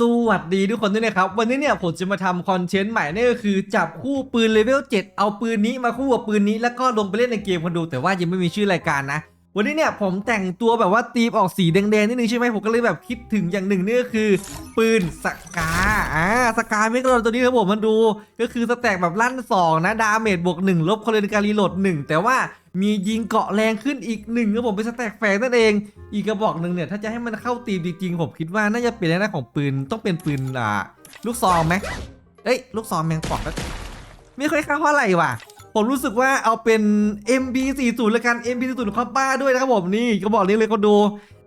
สวัสดีทุกคนด้วยนะครับ วันนี้เนี่ยผมจะมาทำคอนเทนต์ใหม่นี่ก็คือ จับคู่ปืนเลเวล7เอาปืนนี้มาคู่กับปืนนี้แล้วก็ลงไปเล่นในเกมคนดูแต่ว่ายังไม่มีชื่อรายการนะ วันนี้เนี่ยผมแต่งตัวแบบว่าตีมออกสีแดงๆนิดนึงใช่ไหมผมก็เลยแบบคิดถึงอย่างหนึ่งนี่ก็คือ ปืนสกาอ่าสกาเมกโลตัวนี้ครับผมมันดู ก็คือสแต็กแบบลั่นสองนะดาเมจบวกหนึ่งลบคอเลนการีโหลดหนึ่งแต่ว่ามียิงเกาะแรงขึ้นอีกหนึ่งครับผมเป็นสแต็กแฝงนั่นเอง อีกกระบอกหนึ่งเนี่ยถ้าจะให้มันเข้าตีมจริงๆผมคิดว่าน่าจะเป็นในหน้าของปืนต้องเป็นปืนอ่าลูกซองไหมเอ้ยลูกซองแมงปอกก็ไม่ค่อยเข้าเท่าไหร่ว่ะ ผมรู้สึกว่าเอาเป็น MB40 แล้วกัน MB40 คอปป้าด้วยนะครับผมนี่กระบอกนี้เลยคนดู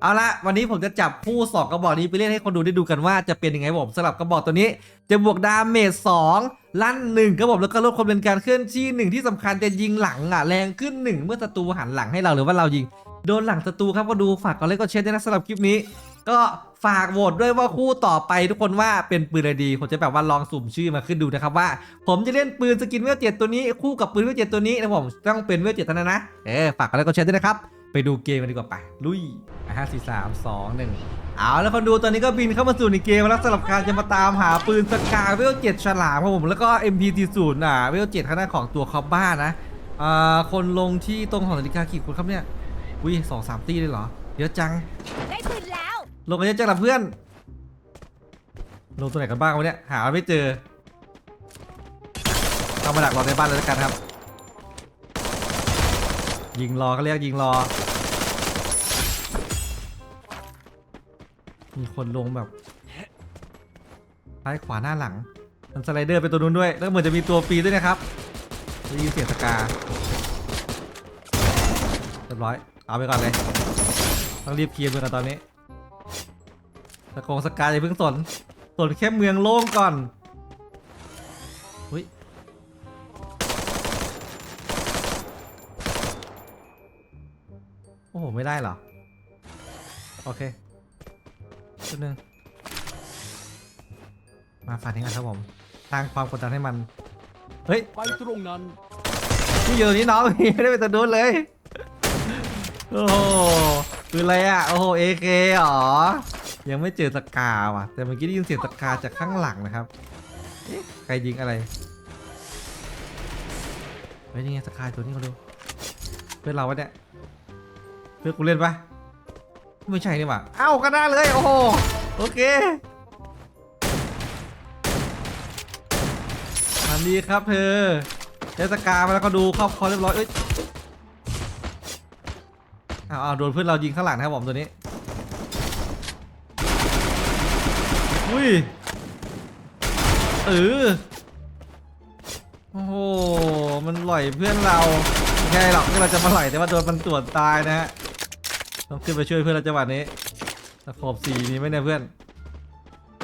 เอาละวันนี้ผมจะจับคู่สองกระบอกนี้ไปเล่นให้คนดูได้ดูกันว่าจะเป็นยังไงผมสำหรับกระบอกตัวนี้ จะบวกดาเมจ2ลั่น1ครับผมแล้วก็ลดความเร็วการเคลื่อนที่หนึ่งที่สำคัญจะยิงหลังอะแรงขึ้นหนึ่งเมื่อศัตรูหันหลังให้เราหรือว่าเรายิงโดนหลังศัตรูครับก็ดูฝากกดไลค์กดแชร์ด้วยนะสำหรับคลิปนี้ ก็ฝากโหวตด้วยว่าคู่ต่อไปทุกคนว่าเป็นปืนอะไรดี ผมจะแบบว่าลองสุ่มชื่อมาขึ้นดูนะครับว่า ผมจะเล่นปืนสกินเวลเจ็ดตัวนี้คู่กับปืนเวลเจ็ดตัวนี้นะผมต้องเป็นเวลเจ็ดเท่านั้นนะเออฝากกดไลค์กดแชร์ด้วยนะครับไปดูเกมกันดีกว่าไปลุยห้าสี่สามสองหนึ่งเอาแล้วคนดูตอนนี้ก็บินเข้ามาสู่ในเกมแล้วสำหรับการจะมาตามหาปืนสกาเวลเจ็ดฉลามครับผมแล้วก็ MP40 อะเวลเจ็ดข้างหน้าของตัวคอบบ้านะอ่าคนลงที่ตรงของนาฬิกากี่คนครับเนี่ยอุ้ยสองสามตีเลยเหรอเยอะจังได้ปืนแลงกันเยอะจังละเพื่อน ลงตัวไหนกันบ้างวะเนี่ย หาไม่เจอ เอามาดักรอในบ้านเลยแล้วกันครับ ยิงรอเขาเรียกยิงรอ มีคนลงแบบซ้ายขวาหน้าหลัง มันสไลเดอร์ไปตัวนู้นด้วย แล้วเหมือนจะมีตัวฟรีด้วยนะครับได้ยินเสียงสกาเรียบร้อย เอาไปก่อนเลย ต้องรีบเคลียร์เมืองกันตอนนี้ ตะโกงสกายอย่าเพิ่งสนสนแค่เมืองโล่งก่อนอุ้ยโอ้โห ไม่ได้เหรอ โอเคชุดหนึ่งมาฝันทิ้งกันครับผมสร้างความกดดันให้มัน เฮ้ยไปตรงนั้นพี่อยู่ตรงนี้น้องพี่ไม่ได้ไปตัวนู้นเลย โอ้โหคืออะไรอะ โอ้โหเอเคหรอ ยังไม่เจอสกาว่ะ แต่เมื่อกี้ได้ยินเสียงสกาจากข้างหลังนะครับใครยิงอะไรเฮ้ยนี่ไงสกาตัวนี้เขาดูเพื่อนเราวะเนี่ยเพื่อนกูเล่นปะไม่ใช่นี่หว่าเอ้าก็ได้เลยโอ้โหโอเคอันนี้ครับเธอเทศกามาแล้วก็ดูครอบครัวเรียบร้อยเอ้ยเอาเอาโดนเพื่อนเรายิงข้างหลังนะครับผมตัวนี้ อุ้ยเออโอ้โห มันหล่อยเพื่อนเราไม่ใช่หรอกที่เราจะมาหล่อยแต่ว่าโดนมันตรวจตายนะฮะ ต้องขึ้นไปช่วยเพื่อนเราจังหวะนี้ตะขบสีมีไหมเนี่ยเพื่อน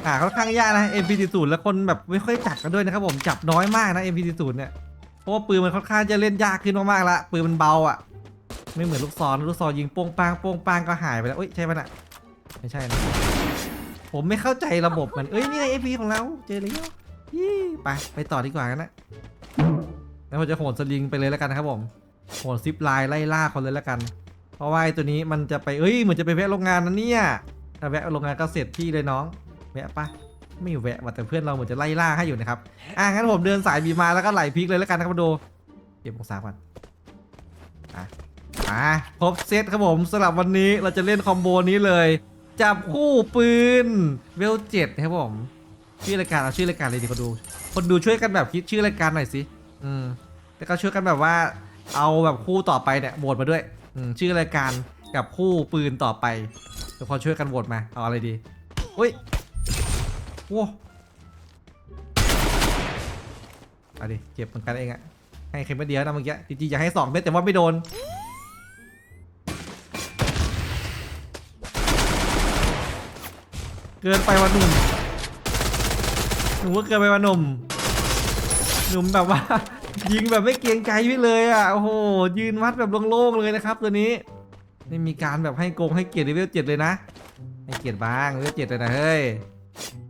หาค่อนข้างยากนะ MP40 แล้วคนแบบไม่ค่อยจับกันด้วยนะครับผมจับน้อยมากนะ MP40 เนี่ย เพราะว่าปืนมันค่อนข้างจะเล่นยากขึ้นมากๆละปืนมันเบาอะ ไม่เหมือนลูกซองลูกซองยิงโป้งปางโป้งปางก็หายไปแล้วเอ้ยใช่ปะน่ะไม่ใช่นะ ผมไม่เข้าใจระบบมัน เอ้ย นี่ไง FP ของเรา เจอแล้วยี่ไป ไปต่อดีกว่ากันนะแล้วผมจะโหนสลิงไปเลยแล้วกันนะครับผม โหนซิปไลน์ไล่ล่าคนเลยแล้วกัน เพราะว่าไอ้ตัวนี้มันจะไปเอ้ย เหมือนจะไปแวะโรงงานนะเนี่ย ถ้าแวะโรงงานก็เสร็จที่เลยน้อง แวะปะไม่แวะว่ะแต่เพื่อนเราเหมือนจะไล่ล่าให้อยู่นะครับ อะงั้นผมเดินสายบีมาแล้วก็ไหลพลิกเลยแล้วกันนะครับมาดูเก็บองศาก่อนอะอะครบเซตครับผมสำหรับวันนี้เราจะเล่นคอมโบนี้เลย จับคู่ปืนเวลเจ็ดครับผมชื่อรายการเอาชื่อรายการเลยดีคนดู คนดูช่วยกันแบบคิดชื่อรายการหน่อยสิอืมแล้วก็ช่วยกันแบบว่า เอาแบบคู่ต่อไปเนี่ยโหวตมาด้วยอืมชื่อรายการกับคู่ปืนต่อไปทุกคนช่วยกันโหวตมาเอาอะไรดีอุ้ยโว้เอาดิเจ็บเหมือนกันเองอะให้เข็มไม่เดียวนะเมื่อกี้จริงๆอยากให้สองเม็ดแต่ว่าไม่โดน เกินไปวันหนุ่มหนูว่าเกินไปวันหนุ่มหนุ่มแบบว่า ยิงแบบไม่เกรงใจพี่เลยอะโอ้โหยืนวัดแบบโล่งๆเลยนะครับ ตัวนี้ไม่มีการแบบให้โกงให้เกียรติเลเวลเจ็ดเลยนะให้เกียรติบ้างเลเวลเจ็ดเลยนะเฮ้ย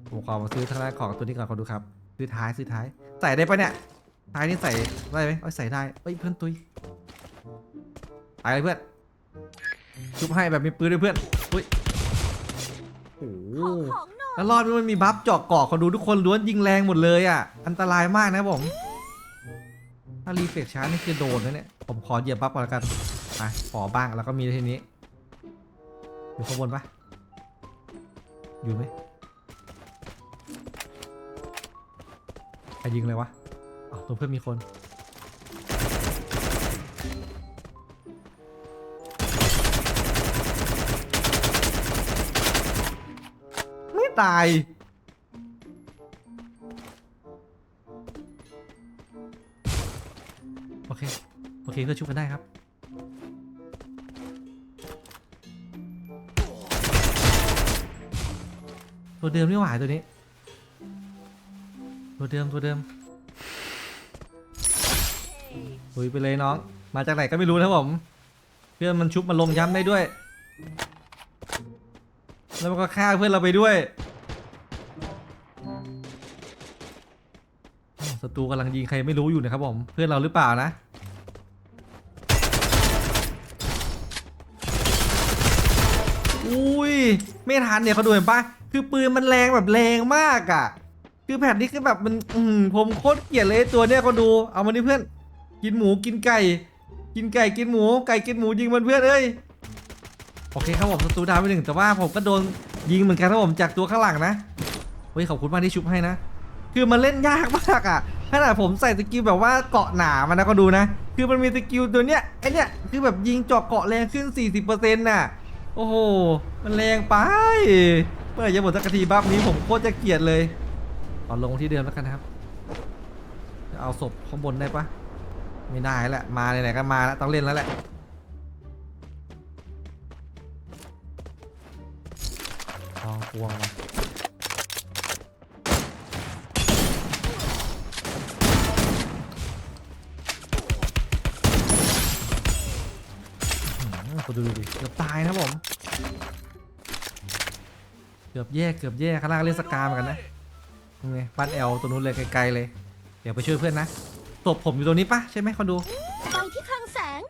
ผมขอมาซื้อทางด้านของตัวนี้ก่อนขอดูครับซื้อท้ายซื้อท้ายใส่ได้ปะเนี่ยท้ายนี่ใส่ได้ไหมเอ้ยใส่ได้เอ้ยเพื่อนตุยไปเลยเพื่อนชุบให้แบบมีปืนด้วยเพื่อนอุ้ย ขอของหน่แล้วรอบนี้มันมีบัฟเจาะเกาะคนดูทุกคนล้วนยิงแรงหมดเลยอะ อันตรายมากนะผม ถ้ารีเฟกช้านี่คือโดนนะเนี่ย ผมขอเหยียบบัฟก่อนละกันไปขอบ้างแล้วก็มีทีนี้ อยู่ข้างบนปะอยู่ไหมใครยิงเลยวะอ๋อตัวเพื่อนมีคน ตาย โอเค โอเคก็ชุบกันได้ครับ ตัวเดิมนี่หว่าตัวนี้ ตัวเดิมตัวเดิมลุยไปเลยน้อง มาจากไหนก็ไม่รู้นะผม เพื่อนมันชุบมันลงย้ำได้ด้วย แล้วมันก็ฆ่าเพื่อนเราไปด้วย ตรูกำลังยิงใครไม่รู้อยู่นะครับผม เพื่อนเราหรือเปล่านะ อุ้ย ไม่ทันเนี่ยเขาดูเห็นปะคือปืนมันแรงแบบแรงมากอะ่ะ คือแผ่นนี้คือแบบมันอืมผมโคตรเกลียดเลยตัวเนี้ยเขาดู เอามาดิเพื่อน กินหมูกินไก่ กินไก่กินหมู ไก่กินหมูยิงมันเพื่อนเอ้ย โอเคครับผมศัตรูดาวไปหนึ่งแต่ว่าผมก็โดนยิงเหมือนกันครับผมจากตัวข้างหลังนะ เฮ้ยขอบคุณมากที่ชุบให้นะ คือมันเล่นยากมากอะ ขนาดผมใส่สกิลแบบว่าเกาะหนามันนะก็ดูนะ คือมันมีสกิลตัวเนี้ยไอเนี้ยคือแบบยิงเจาะเกาะแรงขึ้น 40%น่ะ โอ้โห มันแรงไปเมื่อไหร่จะหมดสักทีบัฟนี้ผมโคตรจะเกลียดเลยเอาลงที่เดิมแล้วกันนะครับ จะเอาศพข้างบนได้ปะไม่ได้แล้วแหละมาไหนๆก็มาแล้วต้องเล่นแล้วแหละลองพวงมา คุณดูดิเกือบตายนะครับผม เกือบแย่เกือบแย่ข้างล่างเล่นสกาเหมือนกันนะนี่ไงบ้านแอลตัวนู้นเลยไกลๆเลย เดี๋ยวไปช่วยเพื่อนนะศพผมอยู่ตรงนี้ปะใช่ไหมคนดูไปที่คลังแสง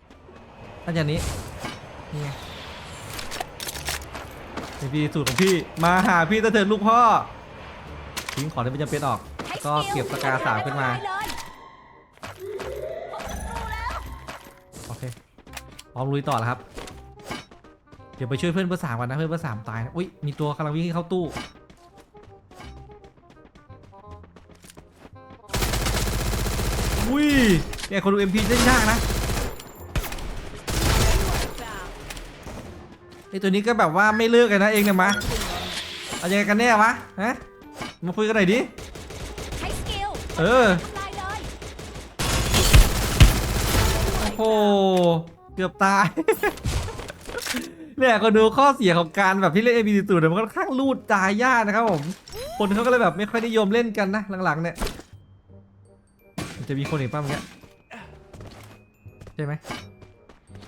น่าจะนี้นี่ไงเป็นพี่สูตรของพี่มาหาพี่ตะเถิดลูกพ่อทิ้งของที่ไม่จำเป็นออกใช้ก็สเก็บสกาสามขึ้นมาเลยโอเคพร้อมลุยต่อแล้วครับ เดี๋ยวไปช่วยเพื่อนเบอร์สามกันนะเพื่อนเบอร์สามตายนะอุ้ยมีตัวกำลังวิ่งเข้าตู้อุ้ยเนี่ยคนดูเอ็มพีเล่นยากนะไอตัวนี้ก็แบบว่าไม่เลิกกันนะเองเนี่ยมาเอายังไงกันแน่วะฮะมาคุยกันหน่อยดิเออโอ้โหเกือบตาย เนี่ยก็ดูข้อเสียของการแบบที่เล่น a b 0เนี่ยมันค่อนข้างลูดตายยากนะครับผม คนเขาก็เลยแบบไม่ค่อยนิยมเล่นกันนะหลังๆเนี่ยมันจะมีคนอีกป้าเมื่อกี้ใช่ไหม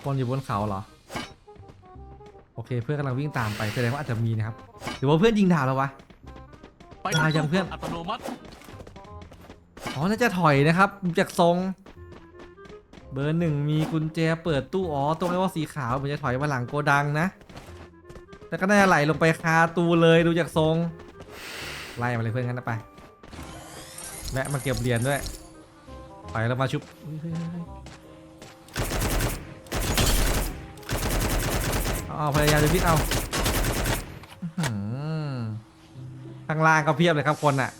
คนอยู่บนเขาเหรอ โอเคเพื่อนกำลังวิ่งตามไปแสดงว่าอาจจะมีนะครับหรือว่าเพื่อนยิงดาวแล้ววะ ไปตายยังเพื่อน อัตโนมัติอ๋อน่าจะถอยนะครับจากทรง เบอร์หนึ่งมีกุญแจเปิดตู้อ๋อตรงไอ้ว่าสีขาวเหมือนจะถอยมาหลังโกดังนะแล้วก็น่าจะไหลลงไปคาตูเลยดูจากทรง ไล่มาเลยเพื่อนกันนะไปแวะมาเก็บเหรียญด้วยไปแล้วมาชุบเอาพยายามจะพิดเอาข้างล่างก็เพียบเลยครับคนอะ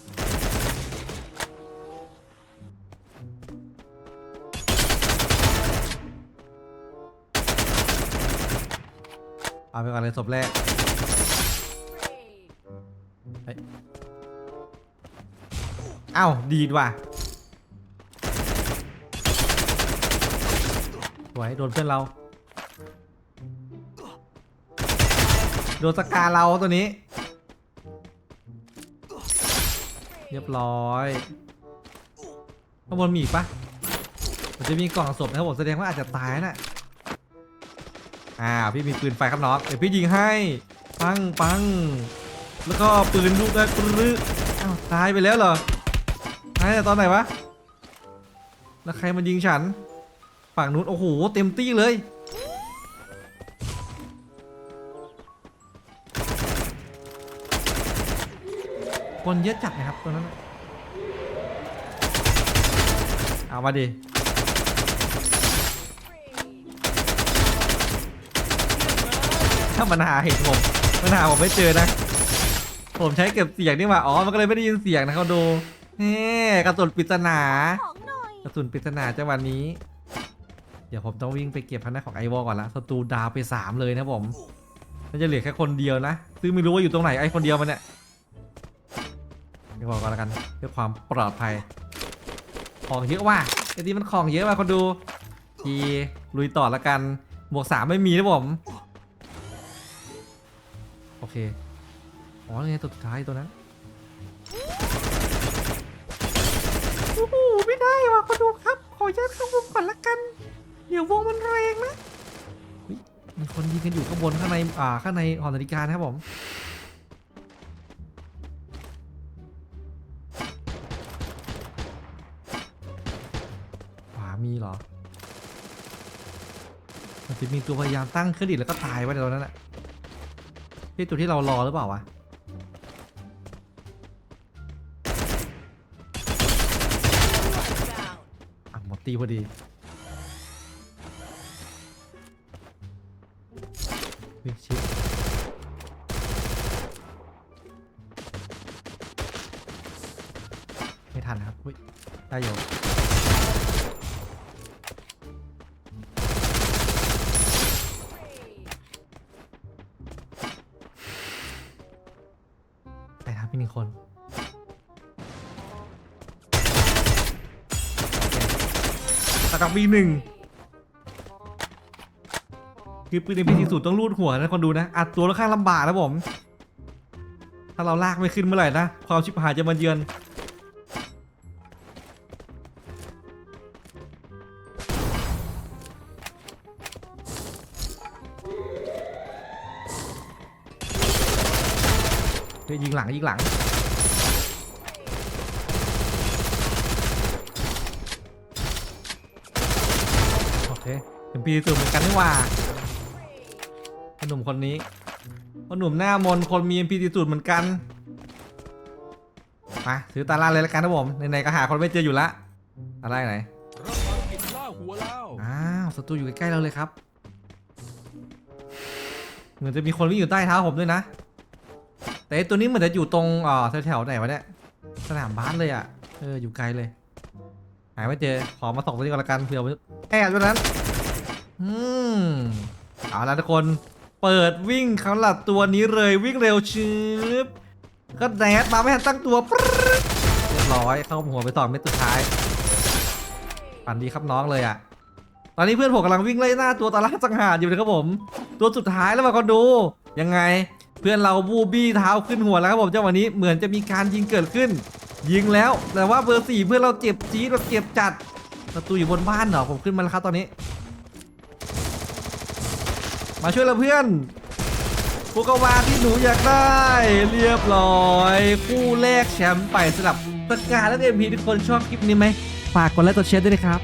เอาไปก่อนเลยศพแรกเฮ้ยอ้าดีดว่ะสวยโดนเพื่อนเรา โดนสกาเราตัวนี้ เรียบร้อยข้างบนมีอีกปะมันจะมีกล่องศพนะครับผมแสดงว่าอาจจะตายน่ะ อ่าพี่มีปืนไฟครับน้องเดี๋ยวพี่ยิงให้ปังปังแล้วก็ปืนลูกแล้วปรึ๊อ้าวตายไปแล้วเหรอตายแต่ตอนไหนวะแล้วใครมันยิงฉันฝั่งนู้นโอ้โหเต็มตี้เลยคนเยอะจัดนะครับตรงนั้นเอามาดิ ถ้ามันหาเห็นผมมันหาผมไม่เจอนะ ผมใช้เก็บเสียงนี่หว่าอ๋อมันก็เลยไม่ได้ยินเสียงนะเขาดูเฮ้กระสุนปริศนาของหน่อยกระสุนปริศนาจังหวะนี้ เดี๋ยวผมต้องวิ่งไปเก็บพันธุ์ของไอวอลก่อนละศัตรูดาวไปสามเลยนะผมน่าจะเหลือแค่คนเดียวนะซึ่งไม่รู้ว่าอยู่ตรงไหนไอคนเดียวมันเนี่ยไอวอลก่อนละกันเพื่อความปลอดภัย ของเยอะว่ะไอ้ที่มันของเยอะว่ะคนดูทีลุยต่อละกันบวกสามไม่มีนะผม เคอ๋อนี่ไงตัวสุดท้ายตัวนั้นโอ้โหไม่ได้ว่ะคนดูครับ ขอยัดเข้าวงก่อนละกัน เดี๋ยววงมันแรงนะเฮ้ยมีคนยิงกันอยู่ข้างบนข้างในอ่าข้างในหอนาฬิกานะครับผมขวามีเหรอมันจะมีตัวพยายามตั้งเครื่องดิดแล้วก็ตายไว้ในตรงนั้นแหละ ที่ตัวที่เรารอหรือเปล่าวะอะหมดตีพอดี วิชิไม่ทันนะครับ อุ้ย ได้อยู่ V1 คือปืนในพีสูต้องรูดหัวนะคนดูนะ อัดตัวแล้วข้างลำบากนะผม ถ้าเราลากไม่ขึ้นเมื่อไหร่นะ ความชิบหายจะมาเยือน ยิงหลังยิงหลัง เป็นปีสูเหมือนกันนี่หว่าพหนุ่มคนนี้พ่อหนุ่มหน้ามนคนมีพีสูเหมือนกันมาซื้อตาล่าเลยละกันนะผมไหนๆก็หาคนไม่เจออยู่ละตาล่าไหนอ้าวศัตรูอยู่ใกล้ๆเราเลยครับ เหมือนจะมีคนวิ่งอยู่ใต้เท้าผมด้วยนะ แต่ตัวนี้เหมือนจะอยู่ตรงอ่าแถวๆไหนวะเนี่ยสนามบาสเลยอะเอออยู่ไกลเลย หาไม่เจอขอมาส่องตัวนี้ก่อนละกันเผื่อแอบอยู่นั้น อืมเอาละทุกคน เปิดวิ่งเขาหลับตัวนี้เลยวิ่งเร็วชืบก็แดดมาไม่ทันตั้งตัวเรียบร้อยเข้าหัวไปสองเม็ดสุดท้ายฝันดีครับน้องเลยอะ ตอนนี้เพื่อนผมกำลังวิ่งไล่หน้าตัวตาล่าสังหารอยู่นะครับผม ตัวสุดท้ายแล้วมาก็ดู ยังไง เพื่อนเราบูบี้เท้าขึ้นหัวแล้วครับผมเจ้าวันนี้เหมือนจะมีการยิงเกิดขึ้น ยิงแล้วแต่ว่าเบอร์สี่เพื่อนเราเจ็บจี๊ดแบบเจ็บจัดประตูอยู่บนบ้านเหรอผมขึ้นมาแล้วครับตอนนี้ มาช่วยเราเพื่อนพวกกวาที่หนูอยากได้ เรียบร้อย คู่แรกแชมป์ไปสำหรับสกาและเอ็มพีทุกคนชอบคลิปนี้ไหมฝากกดไลค์กดแชร์ด้วยนะครับ